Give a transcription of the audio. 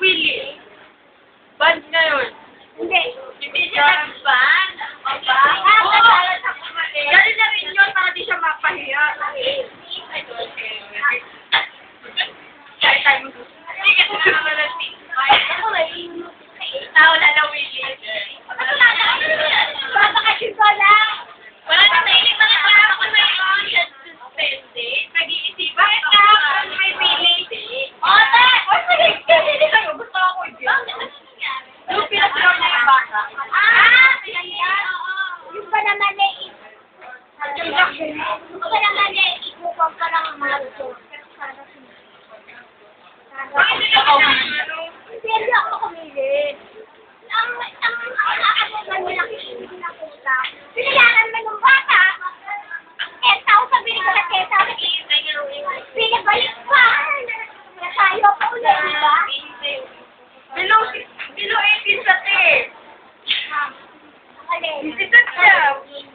Willie. Band ngayon. Hindi. Hindi siya nag-band. Ah, Oo. nagdala sa kumali. Dali na rin yun para di siya mapahiya. Kaya tayo mag- Hindi kasi naman ng Ako eh. Na na baka. Ah! Yung pa naman eh, yung pa naman eh, ikukuha ka mga luto. It's a joke.